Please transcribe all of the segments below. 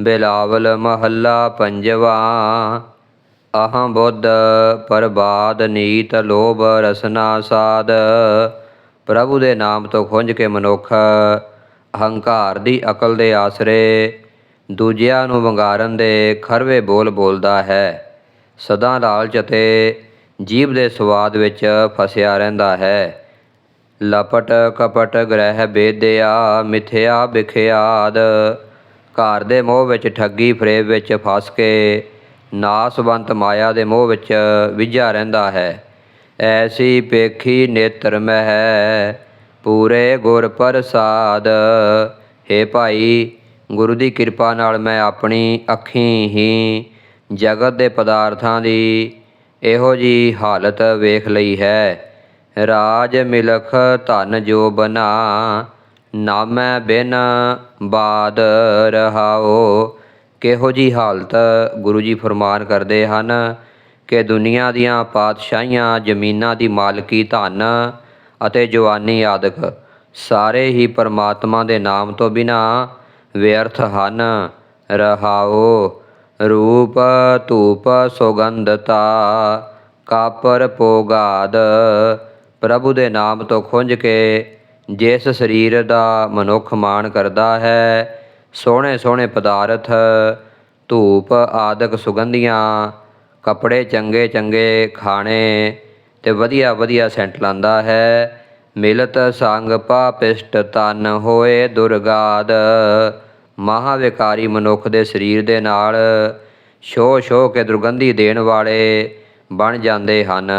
ਬਿਲਾਵਲ ਮਹੱਲਾ ਪੰਜਵਾ। ਅਹੰ ਬੁੱਧ ਪਰਬਾਦ ਨੀਤ ਲੋਭ ਰਸਨਾ ਸਾਧ। ਪ੍ਰਭੂ ਦੇ ਨਾਮ ਤੋਂ ਖੁੰਝ ਕੇ ਮਨੁੱਖ ਅਹੰਕਾਰ ਦੀ ਅਕਲ ਦੇ ਆਸਰੇ ਦੂਜਿਆਂ ਨੂੰ ਵੰਗਾਰਨ ਦੇ ਖਰਵੇ ਬੋਲ ਬੋਲਦਾ ਹੈ। ਸਦਾ ਲਾਲਚ ਅਤੇ ਜੀਵ ਦੇ ਸਵਾਦ ਵਿੱਚ ਫਸਿਆ ਰਹਿੰਦਾ ਹੈ। ਲਪਟ ਕਪਟ ਗ੍ਰਹਿ ਬੇਦਿਆ, ਮਿਥਿਆ ਬਿਖਿਆਦ ਘਰ ਦੇ ਮੋਹ ਵਿੱਚ ਠੱਗੀ ਫਰੇਬ ਵਿੱਚ ਫਸ ਕੇ ਨਾਸਵੰਤ ਮਾਇਆ ਦੇ ਮੋਹ ਵਿੱਚ ਵਿਝਿਆ ਰਹਿੰਦਾ ਹੈ। ਐਸੀ ਪੇਖੀ ਨੇਤਰ ਮਹਿ ਪੂਰੇ ਗੁਰ ਪ੍ਰਸਾਦ। ਹੇ ਭਾਈ, ਗੁਰੂ ਦੀ ਕਿਰਪਾ ਨਾਲ ਮੈਂ ਆਪਣੀ ਅੱਖੀਂ ਹੀ ਜਗਤ ਦੇ ਪਦਾਰਥਾਂ ਦੀ ਇਹੋ ਜੀ ਹਾਲਤ ਵੇਖ ਲਈ ਹੈ। ਰਾਜ ਮਿਲਖ ਧਨ ਜੋ ਬਨਾ ਨਾਮੈ ਬਿਨ ਬਾਦ ਰਹਾਓ। ਕਿਹੋ ਜੀ ਹਾਲਤ ਗੁਰੂ ਜੀ ਫਰਮਾਨ ਕਰਦੇ ਹਨ ਕਿ ਦੁਨੀਆ ਦੀਆਂ ਪਾਤਸ਼ਾਹੀਆਂ, ਜ਼ਮੀਨਾਂ ਦੀ ਮਾਲਕੀ, ਧਨ ਅਤੇ ਜਵਾਨੀ ਆਦਿਕ ਸਾਰੇ ਹੀ ਪਰਮਾਤਮਾ ਦੇ ਨਾਮ ਤੋਂ ਬਿਨਾ ਵਿਅਰਥ ਹਨ। ਰਹਾਓ, ਰੂਪ ਧੂਪ ਸੁਗੰਧਤਾ, ਕਾਪਰ ਪੋਗਾਦ ਪ੍ਰਭੂ ਦੇ ਨਾਮ ਤੋਂ ਖੁੰਝ ਕੇ ਜਿਸ ਸਰੀਰ ਦਾ ਮਨੁੱਖ ਮਾਣ ਕਰਦਾ ਹੈ, ਸੋਹਣੇ ਸੋਹਣੇ ਪਦਾਰਥ, ਧੂਪ ਆਦਿਕ ਸੁਗੰਧੀਆਂ, ਕੱਪੜੇ ਚੰਗੇ ਚੰਗੇ ਖਾਣੇ ਤੇ ਵਧੀਆ ਵਧੀਆ ਸੈਂਟ ਲਾਂਦਾ ਹੈ। ਮਿਲਤ ਸੰਗ ਪਾਪਿਸ਼ਟ ਤਨ ਹੋਏ ਦੁਰਗਾਦ। ਮਹਾਵਿਕਾਰੀ ਮਨੁੱਖ ਦੇ ਸਰੀਰ ਦੇ ਨਾਲ ਛੋ ਛੋ ਕੇ ਦੁਰਗੰਧੀ ਦੇਣ ਵਾਲੇ ਬਣ ਜਾਂਦੇ ਹਨ,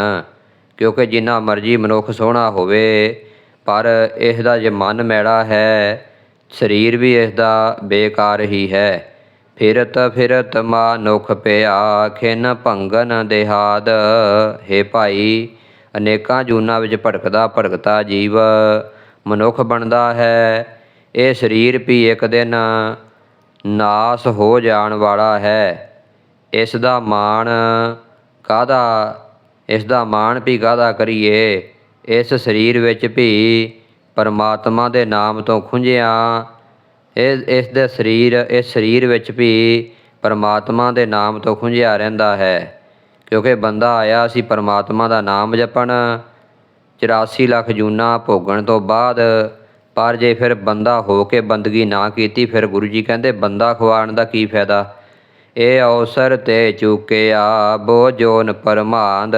ਕਿਉਂਕਿ ਜਿੰਨਾ ਮਰਜ਼ੀ ਮਨੁੱਖ ਸੋਹਣਾ ਹੋਵੇ ਪਰ ਇਸ ਦਾ ਜੇ ਮਨ ਮੈਲਾ ਹੈ, ਸਰੀਰ ਵੀ ਇਸ ਦਾ ਬੇਕਾਰ ਹੀ ਹੈ। ਫਿਰਤ ਫਿਰਤ ਮਾਨੁਖ ਪਿਆ, ਖਿਨ ਭੰਗਨ ਦੇਹਾਦ। ਹੈ ਭਾਈ, ਅਨੇਕਾਂ ਜੂਨਾਂ ਵਿੱਚ ਭਟਕਦਾ ਭਟਕਦਾ ਜੀਵ ਮਨੁੱਖ ਬਣਦਾ ਹੈ। ਇਹ ਸਰੀਰ ਵੀ ਇੱਕ ਦਿਨ ਨਾਸ ਹੋ ਜਾਣ ਵਾਲਾ ਹੈ। ਇਸ ਦਾ ਮਾਣ ਕਾਹਦਾ, ਇਸ ਦਾ ਮਾਣ ਵੀ ਕਾਹਦਾ ਕਰੀਏ? ਇਸ ਸਰੀਰ ਵਿੱਚ ਵੀ ਪਰਮਾਤਮਾ ਦੇ ਨਾਮ ਤੋਂ ਖੁੰਝਿਆ। ਇਸ ਇਸ ਦੇ ਸਰੀਰ, ਇਸ ਸਰੀਰ ਵਿੱਚ ਵੀ ਪਰਮਾਤਮਾ ਦੇ ਨਾਮ ਤੋਂ ਖੁੰਝਿਆ ਰਹਿੰਦਾ ਹੈ। ਕਿਉਂਕਿ ਬੰਦਾ ਆਇਆ ਸੀ ਪਰਮਾਤਮਾ ਦਾ ਨਾਮ ਜਪਣ 84 ਲੱਖ ਜੂਨਾ ਭੋਗਣ ਤੋਂ ਬਾਅਦ, ਪਰ ਜੇ ਫਿਰ ਬੰਦਾ ਹੋ ਕੇ ਬੰਦਗੀ ਨਾ ਕੀਤੀ, ਫਿਰ ਗੁਰੂ ਜੀ ਕਹਿੰਦੇ, ਬੰਦਾ ਖਵਾਣ ਦਾ ਕੀ ਫਾਇਦਾ? ਇਹ ਅਵਸਰ ਤੇ ਚੁੱਕਿਆ ਬੋ ਜੋਨ ਪਰਮਾਂਦ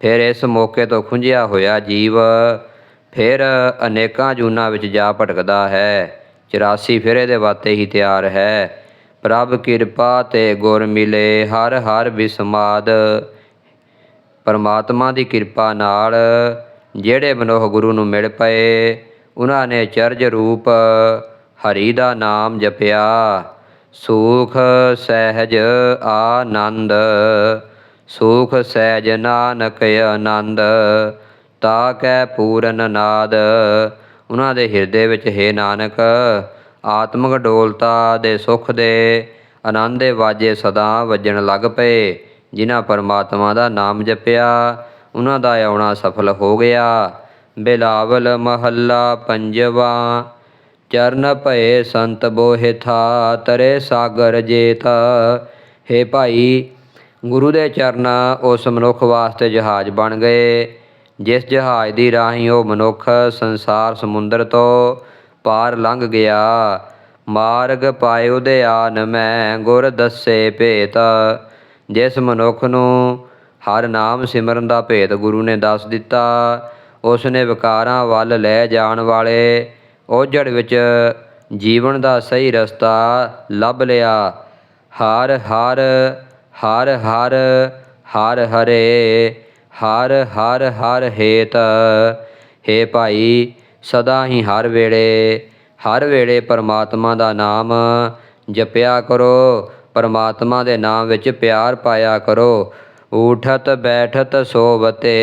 ਫਿਰ ਇਸ ਮੌਕੇ ਤੋਂ ਖੁੰਝਿਆ ਹੋਇਆ ਜੀਵ ਫਿਰ ਅਨੇਕਾਂ ਜੂਨਾਂ ਵਿੱਚ ਜਾ ਭਟਕਦਾ ਹੈ। 84 ਫਿਰ ਇਹਦੇ ਵਾਸਤੇ ਹੀ ਤਿਆਰ ਹੈ। ਪ੍ਰਭ ਕਿਰਪਾ ਤੇ ਗੁਰ ਮਿਲੇ ਹਰ ਹਰ ਵਿਸਮਾਦ ਪਰਮਾਤਮਾ ਦੀ ਕਿਰਪਾ ਨਾਲ ਜਿਹੜੇ ਮਨੁੱਖ ਗੁਰੂ ਨੂੰ ਮਿਲ ਪਏ, ਉਹਨਾਂ ਨੇ ਚਰਜ ਰੂਪ ਹਰੀ ਦਾ ਨਾਮ ਜਪਿਆ। ਸੂਖ, ਸਹਿਜ, ਆਨੰਦ ਸੁਖ ਸਹਿਜ ਨਾਨਕ ਆਨੰਦ ਤਾ ਕੈ ਪੂਰਨ ਨਾਦ। ਉਹਨਾਂ ਦੇ ਹਿਰਦੇ ਵਿੱਚ ਹੈ ਨਾਨਕ, ਆਤਮਿਕ ਡੋਲਤਾ ਦੇ ਸੁਖ ਦੇ ਆਨੰਦ ਦੇ ਵਾਜੇ ਸਦਾ ਵੱਜਣ ਲੱਗ ਪਏ। ਜਿਨ੍ਹਾਂ ਪਰਮਾਤਮਾ ਦਾ ਨਾਮ ਜਪਿਆ, ਉਹਨਾਂ ਦਾ ਆਉਣਾ ਸਫਲ ਹੋ ਗਿਆ। ਬਿਲਾਵਲ ਮਹੱਲਾ ਪੰਜਵਾ, ਚਰਨ ਭਏ ਸੰਤ ਬੋਹਿ ਥਾ ਤਰੇ ਸਾਗਰ ਜੇਤ। ਹੈ ਭਾਈ ਗੁਰੂ ਦੇ ਚਰਨ ਉਸ ਮਨੁੱਖ ਵਾਸਤੇ ਜਹਾਜ਼ ਬਣ ਗਏ। ਜਿਸ ਜਹਾਜ਼ ਦੀ ਰਾਹੀਂ ਉਹ ਮਨੁੱਖ ਸੰਸਾਰ ਸਮੁੰਦਰ ਤੋਂ ਪਾਰ ਲੰਘ ਗਿਆ। ਮਾਰਗ ਪਾਇਓ ਦੇ ਆਨ ਮੈਂ ਗੁਰ ਦੱਸੇ ਭੇਤ। ਜਿਸ ਮਨੁੱਖ ਨੂੰ ਹਰ ਨਾਮ ਸਿਮਰਨ ਦਾ ਭੇਤ ਗੁਰੂ ਨੇ ਦੱਸ ਦਿੱਤਾ। ਉਸ ਨੇ ਵਿਕਾਰਾਂ ਵੱਲ ਲੈ ਜਾਣ ਵਾਲੇ ਓਝੜ ਵਿੱਚ ਜੀਵਨ ਦਾ ਸਹੀ ਰਸਤਾ ਲੱਭ ਲਿਆ। ਹਰ ਹਰ ਹਰ ਹਰ ਹਰ ਹਰੇ, ਹਰ ਹਰ ਹਰ ਹੇਤ। ਹੇ ਭਾਈ, ਸਦਾ ਹੀ ਹਰ ਵੇਲੇ ਹਰ ਵੇਲੇ ਪਰਮਾਤਮਾ ਦਾ ਨਾਮ ਜਪਿਆ ਕਰੋ। ਪਰਮਾਤਮਾ ਦੇ ਨਾਮ ਵਿੱਚ ਪਿਆਰ ਪਾਇਆ ਕਰੋ। ਊਠਤ ਬੈਠਤ ਸੋਵਤੇ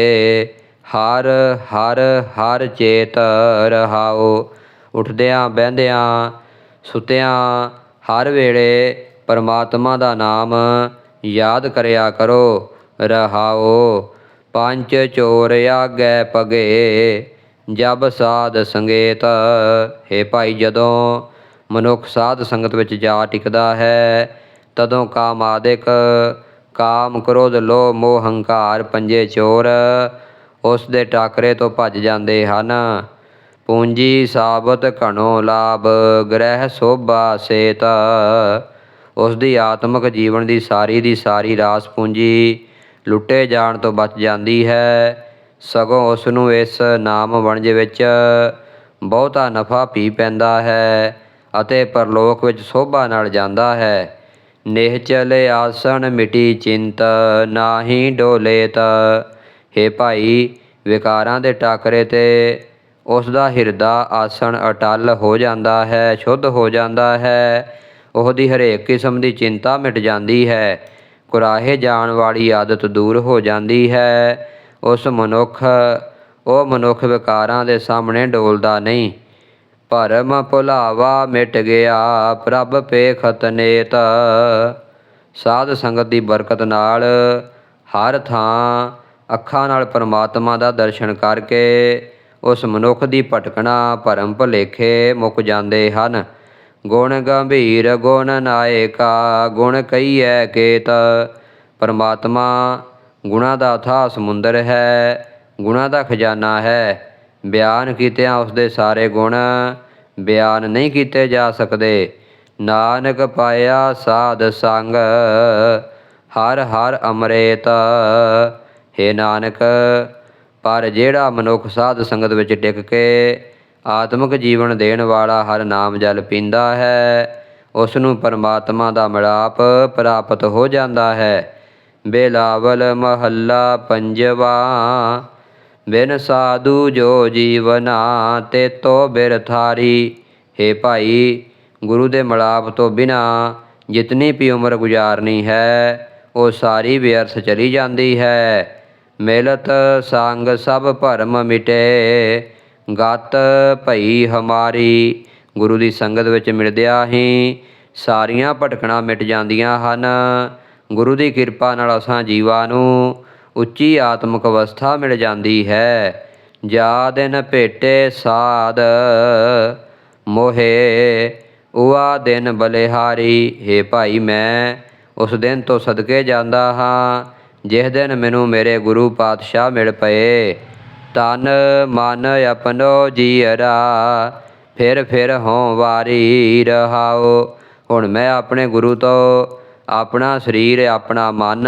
ਹਰ ਹਰ ਹਰ ਚੇਤ ਰਹਾਓ। ਉੱਠਦਿਆਂ, ਬਹਿੰਦਿਆਂ, ਸੁਤਿਆਂ, ਹਰ ਵੇਲੇ ਪਰਮਾਤਮਾ ਦਾ ਨਾਮ ਯਾਦ ਕਰਿਆ ਕਰੋ, ਰਹਾਓ। ਪੰਜ ਚੋਰ ਆਗੈ ਪਗੇ, ਜਬ ਸਾਧ ਸੰਗੇਤ। ਹੈ ਭਾਈ, ਜਦੋਂ ਮਨੁੱਖ ਸਾਧ ਸੰਗਤ ਵਿੱਚ ਜਾ ਟਿਕਦਾ ਹੈ, ਤਦੋਂ ਕਾਮ ਆਦਿਕ, ਕਾਮ ਕ੍ਰੋਧ, ਲੋਭ, ਮੋਹ, ਹੰਕਾਰ ਪੰਜੇ ਚੋਰ ਉਸ ਦੇ ਟਾਕਰੇ ਤੋਂ ਭੱਜ ਜਾਂਦੇ ਹਨ। ਪੂੰਜੀ ਸਾਬਤ ਘਣੋ ਲਾਭ, ਗ੍ਰਹਿ ਸੋਭਾ ਸੇਤ। ਉਸ ਦੀ ਆਤਮਿਕ ਜੀਵਨ ਦੀ ਸਾਰੀ ਦੀ ਸਾਰੀ ਰਾਸ ਪੂੰਜੀ ਲੁੱਟੇ ਜਾਣ ਤੋਂ ਬਚ ਜਾਂਦੀ ਹੈ। ਸਗੋਂ ਉਸ ਨੂੰ ਇਸ ਨਾਮ ਵਣਜ ਵਿੱਚ ਬਹੁਤਾ ਨਫਾ ਪੀ ਪੈਂਦਾ ਹੈ ਅਤੇ ਪਰਲੋਕ ਵਿੱਚ ਸੋਭਾ ਨਾਲ ਜਾਂਦਾ ਹੈ। ਨਿਹਚਲ ਆਸਣ ਮਿਟੀ ਚਿੰਤ, ਨਾਹੀ ਡੋਲੇਤ ਹੇ ਭਾਈ, ਵਿਕਾਰਾਂ ਦੇ ਟਾਕਰੇ ਤੇ ਉਸ ਦਾ ਹਿਰਦਾ ਆਸਣ ਅਟਲ ਹੋ ਜਾਂਦਾ ਹੈ, ਸ਼ੁੱਧ ਹੋ ਜਾਂਦਾ ਹੈ। ਉਹਦੀ ਹਰੇਕ ਕਿਸਮ ਦੀ ਚਿੰਤਾ ਮਿਟ ਜਾਂਦੀ ਹੈ। ਕੁਰਾਹੇ ਜਾਣ ਵਾਲੀ ਆਦਤ ਦੂਰ ਹੋ ਜਾਂਦੀ ਹੈ। ਉਸ ਮਨੁੱਖ, ਉਹ ਮਨੁੱਖ ਵਿਕਾਰਾਂ ਦੇ ਸਾਹਮਣੇ ਡੋਲਦਾ ਨਹੀਂ। ਭਰਮ ਭੁਲਾਵਾ ਮਿਟ ਗਿਆ, ਪ੍ਰਭ ਪੇਖਤ ਨੇਤ। ਸਾਧ ਸੰਗਤ ਦੀ ਬਰਕਤ ਨਾਲ ਹਰ ਥਾਂ ਅੱਖਾਂ ਨਾਲ ਪਰਮਾਤਮਾ ਦਾ ਦਰਸ਼ਨ ਕਰਕੇ ਉਸ ਮਨੁੱਖ ਦੀ ਭਟਕਣਾ ਭਰਮ ਭੁਲੇਖੇ ਮੁੱਕ ਜਾਂਦੇ ਹਨ। ਗੁਣ ਗੰਭੀਰ, ਗੁਣ ਨਾਇਕਾ, ਗੁਣ ਕਈਐ ਕੇਤ। ਪਰਮਾਤਮਾ ਗੁਣਾ ਦਾ ਅਥਾਹ ਸਮੁੰਦਰ ਹੈ, ਗੁਣਾ ਦਾ ਖਜ਼ਾਨਾ ਹੈ। ਬਿਆਨ ਕੀਤਿਆਂ ਉਸ ਦੇ ਸਾਰੇ ਗੁਣ ਬਿਆਨ ਨਹੀਂ ਕੀਤੇ ਜਾ ਸਕਦੇ। ਨਾਨਕ ਪਾਇਆ ਸਾਧ ਸੰਗ, ਹਰ ਹਰ ਅੰਮ੍ਰਿਤ। ਹੈ ਨਾਨਕ, ਪਰ ਜਿਹੜਾ ਮਨੁੱਖ ਸਾਧ ਸੰਗਤ ਵਿੱਚ ਡਿੱਗ ਕੇ ਆਤਮਿਕ ਜੀਵਨ ਦੇਣ ਵਾਲਾ ਹਰ ਨਾਮ ਜਲ ਪੀਂਦਾ ਹੈ। ਉਸ ਨੂੰ ਪਰਮਾਤਮਾ ਦਾ ਮਿਲਾਪ ਪ੍ਰਾਪਤ ਹੋ ਜਾਂਦਾ ਹੈ। ਬੇਲਾਵਲ ਮਹੱਲਾ ਪੰਜਵਾ, ਬਿਨ ਸਾਧੂ ਜੋ ਜੀਵਨਾ ਤੇ ਤੋ ਬਿਰਥਾਰੀ। ਹੈ ਭਾਈ, ਗੁਰੂ ਦੇ ਮਿਲਾਪ ਤੋਂ ਬਿਨਾ ਜਿਤਨੀ ਵੀ ਉਮਰ ਗੁਜ਼ਾਰਨੀ ਹੈ, ਉਹ ਸਾਰੀ ਵਿਅਰਥ ਚਲੀ ਜਾਂਦੀ ਹੈ। ਮਿਲਤ ਸੰਗ ਸਭ ਭਰਮ ਮਿਟੇ ਗਤ ਭਈ ਹਮਾਰੀ, ਗੁਰੂ ਦੀ ਸੰਗਤ ਵਿੱਚ ਮਿਲਦਿਆਂ ਹੀ ਸਾਰੀਆਂ ਭਟਕਣਾ ਮਿਟ ਜਾਂਦੀਆਂ ਹਨ। ਗੁਰੂ ਦੀ ਕਿਰਪਾ ਨਾਲ ਅਸਾਂ ਜੀਵਾਂ ਨੂੰ ਉੱਚੀ ਆਤਮਿਕ ਅਵਸਥਾ ਮਿਲ ਜਾਂਦੀ ਹੈ। ਜਾ ਦਿਨ ਭੇਟੇ ਸਾਧ, ਮੋਹੇ ਉਆ ਦਿਨ ਬਲਿਹਾਰੀ। ਹੈ ਭਾਈ, ਮੈਂ ਉਸ ਦਿਨ ਤੋਂ ਸਦਕੇ ਜਾਂਦਾ ਹਾਂ, ਜਿਸ ਦਿਨ ਮੈਨੂੰ ਮੇਰੇ ਗੁਰੂ ਪਾਤਸ਼ਾਹ ਮਿਲ ਪਏ। ਤਨ ਮਨ ਆਪਣੋ ਜੀਅਰਾ, ਫਿਰ ਫਿਰ ਹੋਂ ਵਾਰੀ ਰਹਾਓ ਹੁਣ ਮੈਂ ਆਪਣੇ ਗੁਰੂ ਤੋਂ ਆਪਣਾ ਸਰੀਰ, ਆਪਣਾ ਮਨ,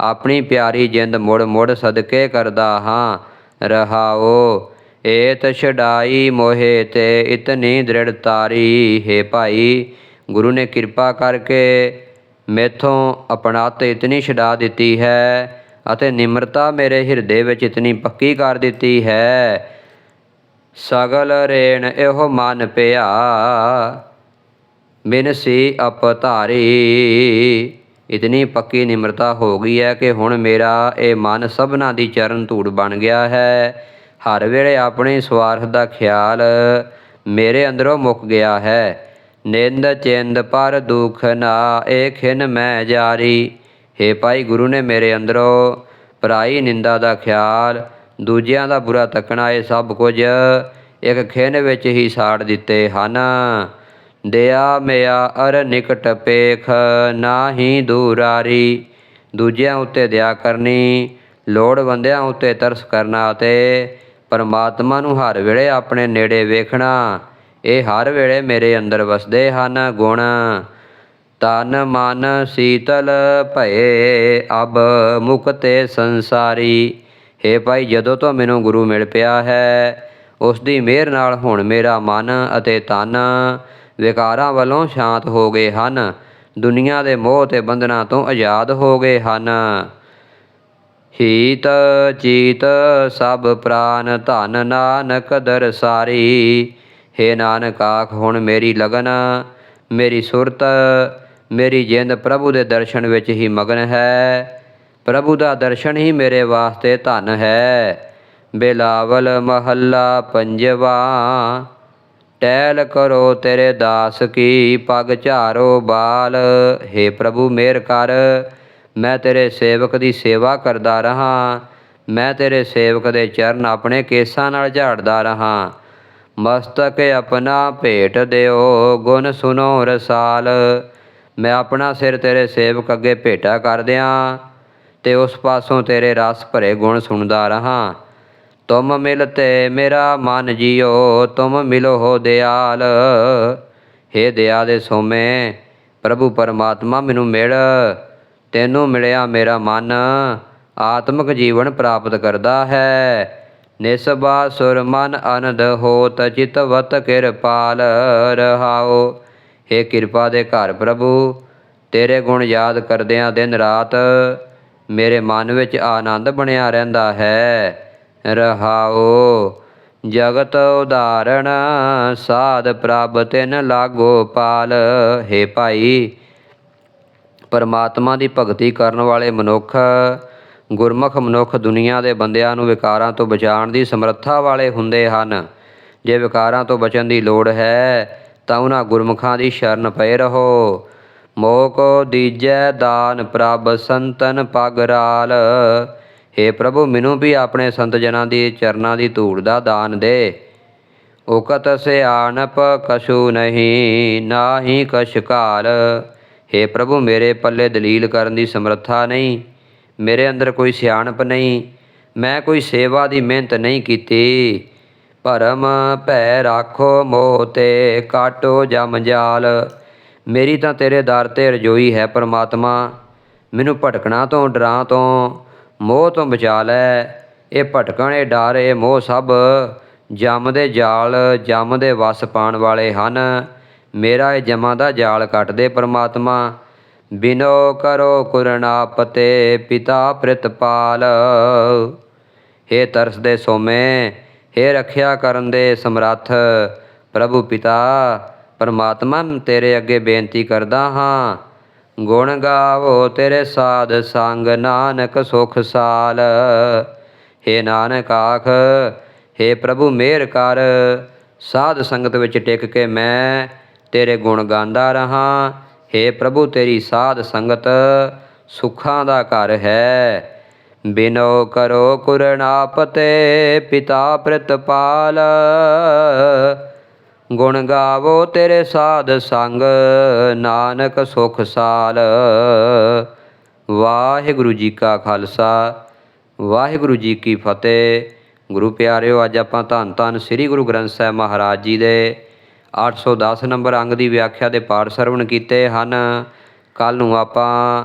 ਆਪਣੀ ਪਿਆਰੀ ਜਿੰਦ ਮੁੜ ਮੁੜ ਸਦਕੇ ਕਰਦਾ ਹਾਂ ਰਹਾਓ ਏਤ ਛਡਾਈ ਮੋਹੇ ਤੇ ਇਤਨੀ ਦ੍ਰਿੜਤਾਰੀ ਹੈ ਭਾਈ, ਗੁਰੂ ਨੇ ਕਿਰਪਾ ਕਰਕੇ ਮੈਥੋਂ ਆਪਣਾਤ ਇਤਨੀ ਛਡਾ ਦਿੱਤੀ ਹੈ ਅਤੇ ਨਿਮਰਤਾ ਮੇਰੇ ਹਿਰਦੇ ਵਿੱਚ ਇਤਨੀ ਪੱਕੀ ਕਰ ਦਿੱਤੀ ਹੈ। ਸਗਲ ਰੇਣ ਇਹੋ ਮਨ ਪਿਆ। ਬਿਨਸੀ ਅਪਧਾਰੀ। ਇਤਨੀ ਪੱਕੀ ਨਿਮਰਤਾ ਹੋ ਗਈ ਹੈ ਕਿ ਹੁਣ ਮੇਰਾ ਇਹ ਮਨ ਸਭਨਾ ਦੀ ਚਰਨ ਧੂੜ ਬਣ ਗਿਆ ਹੈ। ਹਰ ਵੇਲੇ ਆਪਣੇ ਸਵਾਰਥ ਦਾ ਖਿਆਲ ਮੇਰੇ ਅੰਦਰੋਂ ਮੁੱਕ ਗਿਆ ਹੈ। ਨਿੰਦ ਚਿੰਦ ਪਰ ਦੁਖ ਨਾ, ਇਹ ਖਿਨ ਮੈਂ ਜਾਰੀ। ਹੇ ਭਾਈ ਗੁਰੂ ਨੇ ਮੇਰੇ ਅੰਦਰੋਂ ਪਰਾਈ ਨਿੰਦਾ ਦਾ ਖਿਆਲ, ਦੂਜਿਆਂ ਦਾ ਬੁਰਾ ਤੱਕਣਾ ਇਹ ਸਭ ਕੁਝ ਇੱਕ ਖਿਨ ਵਿੱਚ ਹੀ ਸਾੜ ਦਿੱਤੇ ਹਨ। ਦਿਆ ਮਿਆ ਅਰ ਨਿਕਟ ਪੇਖ, ਨਾਹੀ ਦੂਰਾਰੀ, ਦੂਜਿਆਂ ਉੱਤੇ ਦਇਆ ਕਰਨੀ, ਲੋੜਵੰਦਿਆਂ ਉੱਤੇ ਤਰਸ ਕਰਨਾ ਅਤੇ ਪਰਮਾਤਮਾ ਨੂੰ ਹਰ ਵੇਲੇ ਆਪਣੇ ਨੇੜੇ ਵੇਖਣਾ, ਇਹ ਹਰ ਵੇਲੇ ਮੇਰੇ ਅੰਦਰ ਵਸਦੇ ਹਨ ਗੁਣ। ਤਨ ਮਨ ਸੀਤਲ ਭਏ, ਅਬ ਮੁਕਤੇ ਸੰਸਾਰੀ। ਹੇ ਭਾਈ, ਜਦੋਂ ਤੋਂ ਮੈਨੂੰ ਗੁਰੂ ਮਿਲ ਪਿਆ ਹੈ ਉਸ ਦੀ ਮਿਹਰ ਨਾਲ ਹੁਣ ਮੇਰਾ ਮਨ ਅਤੇ ਤਨ ਵਿਕਾਰਾਂ ਵੱਲੋਂ ਸ਼ਾਂਤ ਹੋ ਗਏ ਹਨ। ਦੁਨੀਆ ਦੇ ਮੋਹ ਤੇ ਬੰਧਨਾਂ ਤੋਂ ਆਜ਼ਾਦ ਹੋ ਗਏ ਹਨ। ਹੀਤ ਚੀਤ ਸਭ ਪ੍ਰਾਨ ਧਨ ਨਾਨਕ ਦਰਸਾਰੀ। ਹੇ ਨਾਨਕ ਆਖ, ਹੁਣ ਮੇਰੀ ਲਗਨ, ਮੇਰੀ ਸੁਰਤ ਮੇਰੀ ਜਿੰਦ ਪ੍ਰਭੂ ਦੇ ਦਰਸ਼ਨ ਵਿੱਚ ਹੀ ਮਗਨ ਹੈ। ਪ੍ਰਭੂ ਦਾ ਦਰਸ਼ਨ ਹੀ ਮੇਰੇ ਵਾਸਤੇ ਧਨ ਹੈ। ਬਿਲਾਵਲ ਮਹੱਲਾ ਪੰਜਵਾ, ਟਹਿਲ ਕਰੋ ਤੇਰੇ ਦਾਸ ਕੀ, ਪਗ ਝਾਰੋ ਬਾਲ। हे ਪ੍ਰਭੂ, ਮੇਰ ਕਰ। ਮੈਂ ਤੇਰੇ ਸੇਵਕ ਦੀ ਸੇਵਾ ਕਰਦਾ ਰਹਾ। ਮੈਂ ਤੇਰੇ ਸੇਵਕ ਦੇ ਚਰਨ ਆਪਣੇ ਕੇਸਾਂ ਨਾਲ ਝਾੜਦਾ ਰਹਾ। ਮਸਤਕ ਆਪਣਾ ਭੇਟ ਦਿਓ, ਗੁਣ ਸੁਨੋ ਰਸਾਲ। ਮੈਂ ਆਪਣਾ ਸਿਰ ਤੇਰੇ ਸੇਵਕ ਅੱਗੇ ਭੇਟਾ ਕਰ ਦਿਆਂ ਤੇ ਉਸ ਪਾਸੋਂ ਤੇਰੇ ਰਸ ਭਰੇ ਗੁਣ ਸੁਣਦਾ ਰਹਾ। ਤੁਮ ਮਿਲਤੇ ਮੇਰਾ ਮਨ ਜੀਓ, ਤੁਮ ਮਿਲੋ ਹੋ ਦਿਆਲ। हे ਦਿਆ ਦੇ ਸੋਮੇ, ਪ੍ਰਭੂ ਪਰਮਾਤਮਾ ਮੈਨੂੰ ਮਿਲ। ਤੈਨੂੰ ਮਿਲਿਆ ਮੇਰਾ ਮਨ, ਆਤਮਿਕ ਜੀਵਨ ਪ੍ਰਾਪਤ ਕਰਦਾ ਹੈ। ਨਿਸਬਾ ਸੁਰ ਮਨ ਅਨੰਦ ਹੋਤ ਚਿਤਵਤ ਕਿਰਪਾਲ ਰਹਾਓ हे ਕਿਰਪਾ ਦੇ ਘਰ ਪ੍ਰਭੂ, ਤੇਰੇ ਗੁਣ ਯਾਦ ਕਰਦਿਆਂ ਦਿਨ ਰਾਤ ਮੇਰੇ ਮਨ ਵਿੱਚ ਆਨੰਦ ਬਣਿਆ ਰਹਿੰਦਾ ਹੈ। ਰਹਾਓ, ਜਗਤ ਉਦਾਹਰਣ, ਸਾਧ ਪ੍ਰਭ ਤਿਨ ਲਾਗੋ ਪਾਲ। ਹੈ ਭਾਈ, ਪਰਮਾਤਮਾ ਦੀ ਭਗਤੀ ਕਰਨ ਵਾਲੇ ਮਨੁੱਖ, ਗੁਰਮੁਖ ਮਨੁੱਖ ਦੁਨੀਆ ਦੇ ਬੰਦਿਆਂ ਨੂੰ ਵਿਕਾਰਾਂ ਤੋਂ ਬਚਾਉਣ ਦੀ ਸਮਰੱਥਾ ਵਾਲੇ ਹੁੰਦੇ ਹਨ। ਜੇ ਵਿਕਾਰਾਂ ਤੋਂ ਬਚਣ ਦੀ ਲੋੜ ਹੈ ਤਾਂ ਉਹਨਾਂ ਗੁਰਮੁਖਾਂ ਦੀ ਸ਼ਰਨ ਪਏ ਰਹੋ। ਮੋਹ ਕੋ ਦੀਜੈ ਦਾਨ ਪ੍ਰਭ ਸੰਤਨ ਪਗਰਾਲ हे ਪ੍ਰਭੂ, ਮੈਨੂੰ ਵੀ ਆਪਣੇ ਸੰਤ ਜਨਾਂ ਦੀ ਚਰਨਾਂ ਦੀ ਧੂੜ ਦਾ ਦਾਨ ਦੇ। ਉਕਤ ਸਿਆਣਪ ਕਸ਼ੂ ਨਹੀਂ, ਨਾਹੀ ਕਛ ਕਾਲ। हे ਪ੍ਰਭੂ, ਮੇਰੇ ਪੱਲੇ ਦਲੀਲ ਕਰਨ ਦੀ ਸਮਰੱਥਾ ਨਹੀਂ। ਮੇਰੇ ਅੰਦਰ ਕੋਈ ਸਿਆਣਪ ਨਹੀਂ। ਮੈਂ ਕੋਈ ਸੇਵਾ ਦੀ ਮਿਹਨਤ ਨਹੀਂ ਕੀਤੀ। ਭਰਮ ਭੈ ਰਾਖੋ ਮੋਹ ਤੇ ਕਾਟੋ ਜਮ ਜਾਲ। ਮੇਰੀ ਤਾਂ ਤੇਰੇ ਦਰ ਤੇ ਰਜੋਈ ਹੈ ਪਰਮਾਤਮਾ। ਮੈਨੂੰ ਭਟਕਣਾ ਤੋਂ, ਡਰਾਂ ਤੋਂ, ਮੋਹ ਤੋਂ ਬਚਾ ਲੈ। ਇਹ ਭਟਕਣ, ਇਹ ਡਰ, ਇਹ ਮੋਹ ਸਭ ਜਮ ਦੇ ਜਾਲ, ਜਮ ਦੇ ਵਸ ਪਾਣ ਵਾਲੇ ਹਨ। ਮੇਰਾ ਇਹ ਜਮਾਂ ਦਾ ਜਾਲ ਕੱਟ ਦੇ ਪਰਮਾਤਮਾ। ਬਿਨੋ ਕਰੋ ਕੁਰਨਾਪਤੇ ਪਿਤਾ ਪ੍ਰਿਤਪਾਲ। ਹੇ ਤਰਸ ਦੇ ਸੋਮੇ ਹੇ ਰੱਖਿਆ ਕਰਨ ਦੇ ਸਮਰੱਥ, ਪ੍ਰਭੂ ਪਿਤਾ, ਪਰਮਾਤਮਾ ਮੈਂ ਤੇਰੇ ਅੱਗੇ ਬੇਨਤੀ ਕਰਦਾ ਹਾਂ। ਗੁਣ ਗਾਵੋ ਤੇਰੇ ਸਾਧ ਸੰਗ, ਨਾਨਕ ਸੁਖ ਸਾਲ। ਹੇ ਨਾਨਕ ਆਖ, ਹੇ ਪ੍ਰਭੂ ਮਿਹਰ ਕਰ, ਸਾਧ ਸੰਗਤ ਵਿੱਚ ਟਿਕ ਕੇ ਮੈਂ ਤੇਰੇ ਗੁਣ ਗਾਉਂਦਾ ਰਹਾ। ਹੇ ਪ੍ਰਭੂ ਤੇਰੀ ਸਾਧ ਸੰਗਤ ਸੁੱਖਾਂ ਦਾ ਘਰ ਹੈ। ਬਿਨੋ ਕਰੋ ਕੁਰਨਾਪਤੇ ਪਿਤਾ ਪ੍ਰਿਤਪਾਲ। ਗੁਣ ਗਾਵੋ ਤੇਰੇ ਸਾਧ ਸੰਗ, ਨਾਨਕ ਸੁਖ ਸਾਲ। ਵਾਹਿਗੁਰੂ ਜੀ ਕਾ ਖਾਲਸਾ, ਵਾਹਿਗੁਰੂ ਜੀ ਕੀ ਫਤਿਹ। ਗੁਰੂ ਪਿਆਰਿਓ, ਅੱਜ ਆਪਾਂ ਧੰਨ ਧੰਨ ਸ੍ਰੀ ਗੁਰੂ ਗ੍ਰੰਥ ਸਾਹਿਬ ਮਹਾਰਾਜ ਜੀ ਦੇ 810 ਨੰਬਰ ਅੰਗ ਦੀ ਵਿਆਖਿਆ ਦੇ ਪਾਠ ਸਰਵਣ ਕੀਤੇ ਹਨ। ਕੱਲ ਨੂੰ ਆਪਾਂ